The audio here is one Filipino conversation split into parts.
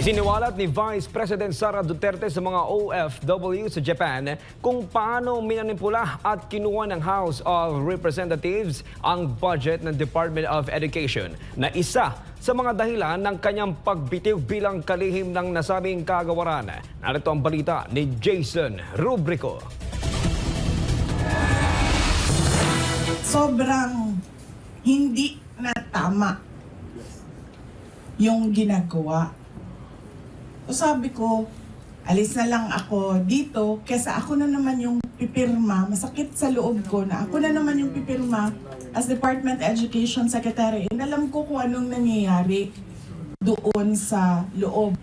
Isiniwalat ni Vice President Sara Duterte sa mga OFW sa Japan kung paano minanipula at kinuha ng House of Representatives ang budget ng Department of Education na isa sa mga dahilan ng kanyang pagbitiw bilang kalihim ng nasabing kagawaran. Narito ang balita ni Jason Rubrico. sobrang hindi na tama yung ginagawa. So sabi ko, alis na lang ako dito kesa ako na naman yung pipirma. Masakit sa loob ko na ako na naman yung pipirma as Department Education Secretary. And alam ko kung anong nangyayari doon sa loob.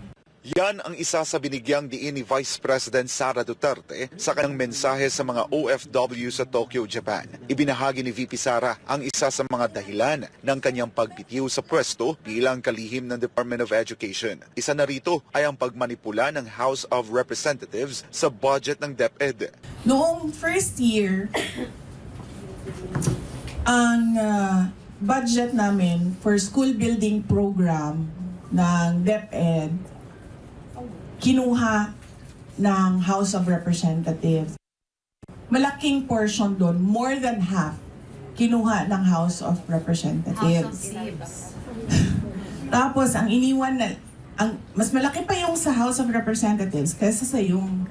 Yan ang isa sa binigyang diin ni Vice President Sara Duterte sa kanyang mensahe sa mga OFW sa Tokyo, Japan. Ibinahagi ni VP Sara ang isa sa mga dahilan ng kanyang pagbitiw sa pwesto bilang kalihim ng Department of Education. Isa na rito ay ang pagmanipula ng House of Representatives sa budget ng DepEd. Noong first year, ang ah, budget namin for school building program ng DepEd kinuha ng House of Representatives. Malaking portion doon, more than half, kinuha ng House of Representatives. Tapos, ang iniwan na, ang, mas malaki pa yung sa House of Representatives kaysa sa yung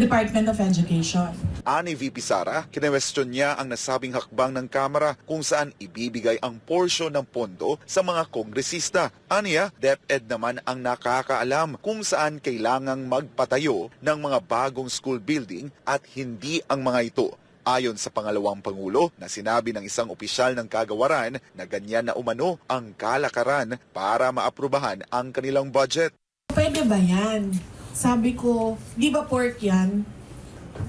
Department of Education. Ani VP Sara, kinwestiyon niya ang nasabing hakbang ng Kamara kung saan ibibigay ang porsyon ng pondo sa mga kongresista. Aniya, DepEd naman ang nakakaalam kung saan kailangang magpatayo ng mga bagong school building at hindi ang mga ito. Ayon sa pangalawang pangulo na sinabi ng isang opisyal ng kagawaran na ganyan na umano ang kalakaran para maaprubahan ang kanilang budget. Pwede ba yan? Sabi ko, di ba pork yan?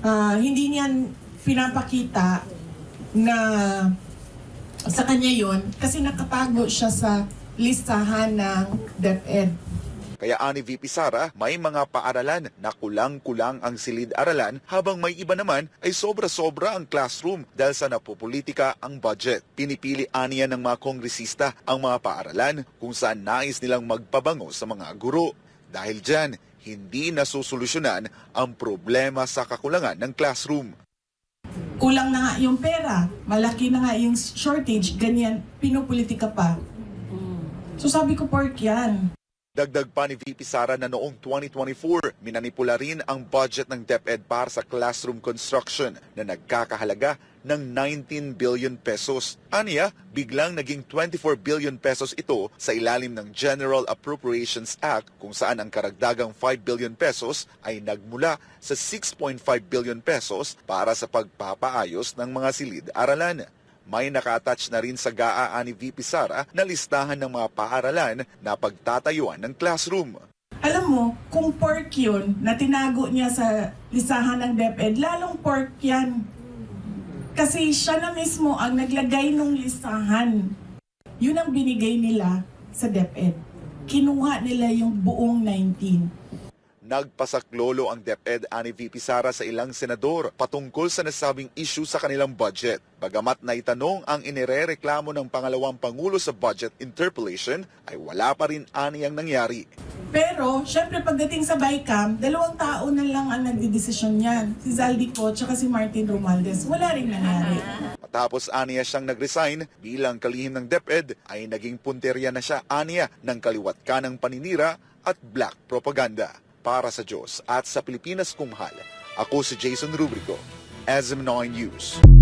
Ah, hindi niyan pinapakita na sa kanya yon kasi nakatago siya sa listahan ng DepEd. Kaya ani VP Sara, may mga paaralan na kulang-kulang ang silid-aralan habang may iba naman ay sobra-sobra ang classroom dahil sa napopolitika ang budget. Pinipili aniya ng mga kongresista ang mga paaralan kung saan nais nilang magpabango sa mga guro. Dahil dyan, hindi nasusolusyonan ang problema sa kakulangan ng classroom. Kulang na nga yung pera, malaki na nga yung shortage, ganyan, pinupolitika pa. So sabi ko, pork yan. Dagdag pa ni VP Sara na noong 2024, minanipula rin ang budget ng DepEd para sa classroom construction na nagkakahalaga ng 19 billion pesos. Aniya, biglang naging 24 billion pesos ito sa ilalim ng General Appropriations Act kung saan ang karagdagang 5 billion pesos ay nagmula sa 6.5 billion pesos para sa pagpapaayos ng mga silid-aralan may naka-attach na rin sa GAA ni VP Sara na listahan ng mga paaralan na pagtatayuan ng classroom. Alam mo, kung pork yun, na tinago niya sa listahan ng DepEd, lalong pork yan. Kasi siya na mismo ang naglagay ng listahan. Yun ang binigay nila sa DepEd. Kinuha nila yung buong 19. Nagpasaklolo ang DepEd ani VP Sara sa ilang senador patungkol sa nasabing issue sa kanilang budget. Bagamat naitanong ang inirereklamo ng pangalawang pangulo sa budget interpellation ay wala pa rin ani ang nangyari. Pero, syempre pagdating sa BICAM, dalawang tao na lang ang nagdidesisyon yan. Si Zaldico at si Martin Romualdez. Wala rin nangyari. Matapos aniya siyang nag-resign bilang kalihim ng DepEd ay naging punterya na siya aniya ng kaliwat ka ng paninira at black propaganda. Para sa Diyos at sa Pilipinas kung mahal, ako si Jason Rubrico, SM9 News.